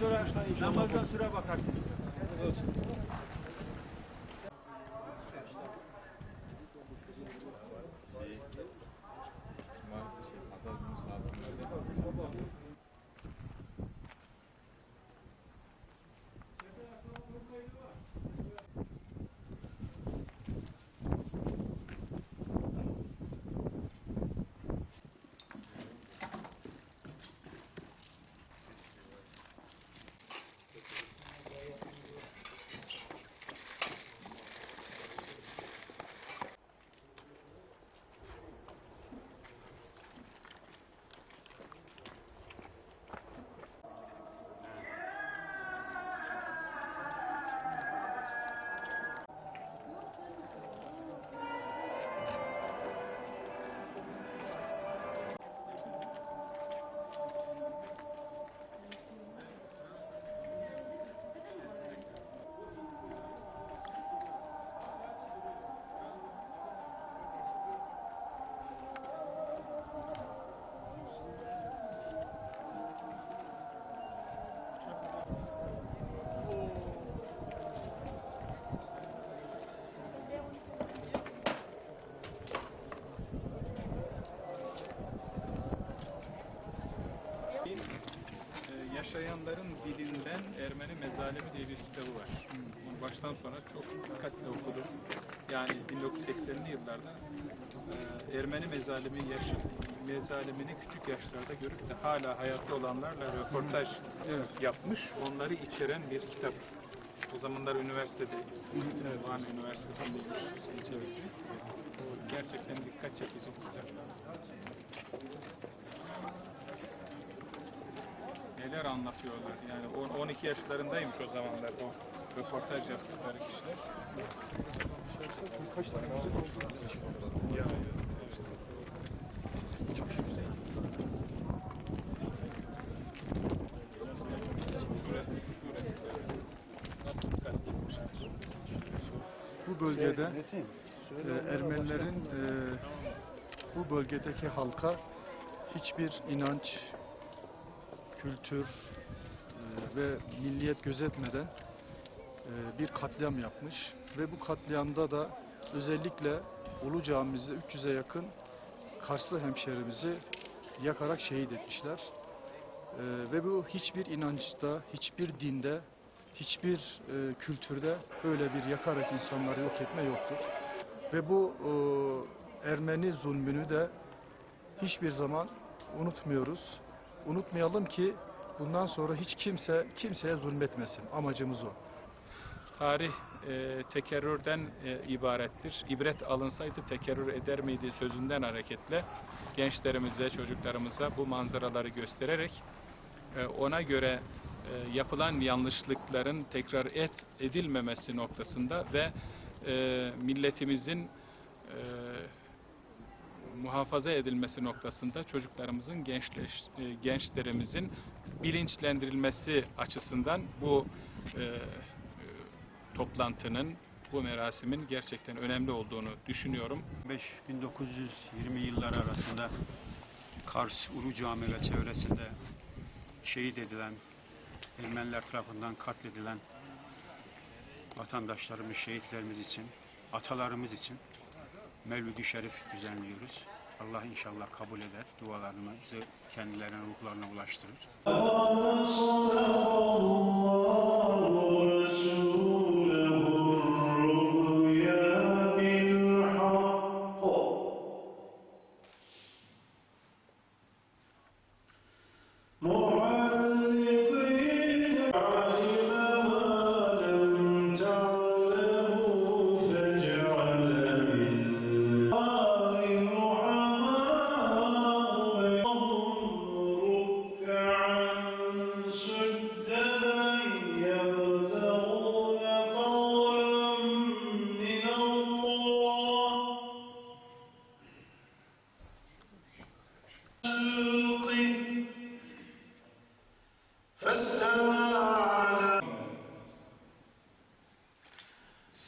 sonra namazdan sonra bakarsın. Ee, Yaşayanların dilinden Ermeni Mezalemi diye bir kitabı var. Bunu baştan sona çok dikkatle okudum. Yani 1980'li yıllarda e, Ermeni mezalimi yaşı, mezalimini küçük yaşlarda görüp de hala hayatta olanlarla röportaj yapmış. Onları içeren bir kitap. O zamanlar üniversitede, Van Üniversitesi'ndeymiş. çevirdi. O Gerçekten dikkat çekici bir kitap. Neler anlatıyorlar. Yani on- 12 yaşlarındaymış o zamanlar o röportaj yaptıkları kişiler. Kaç tane güzel oldu. Ya, işte. Bu bölgede e, Ermenilerin e, bu bölgedeki halka hiçbir inanç, kültür e, ve milliyet gözetmeden e, bir katliam yapmış ve bu katliamda da özellikle Ulu Camimizde 300'e yakın Karslı hemşerimizi yakarak şehit etmişler. E, ve bu hiçbir inançta, hiçbir dinde, hiçbir kültürde böyle bir yakarak insanları yok etme yoktur. Ve bu Ermeni zulmünü de hiçbir zaman unutmuyoruz. Unutmayalım ki bundan sonra hiç kimse kimseye zulmetmesin. Amacımız o. Tarih e, tekerrürden e, ibarettir. İbret alınsaydı tekerrür eder miydi sözünden hareketle gençlerimize, çocuklarımıza bu manzaraları göstererek e, ona göre e, yapılan yanlışlıkların tekrar et edilmemesi noktasında ve e, milletimizin e, muhafaza edilmesi noktasında çocuklarımızın, gençleş, e, gençlerimizin bilinçlendirilmesi açısından bu e, e, toplantının, bu merasimin gerçekten önemli olduğunu düşünüyorum. 1920 yılları arasında Kars Ulu Cami ve çevresinde şehit edilen, Ermeniler tarafından katledilen vatandaşlarımız, şehitlerimiz için, atalarımız için Mevlid-i Şerif düzenliyoruz. Allah inşallah kabul eder. Dualarımızı kendilerine, ruhlarına ulaştırır.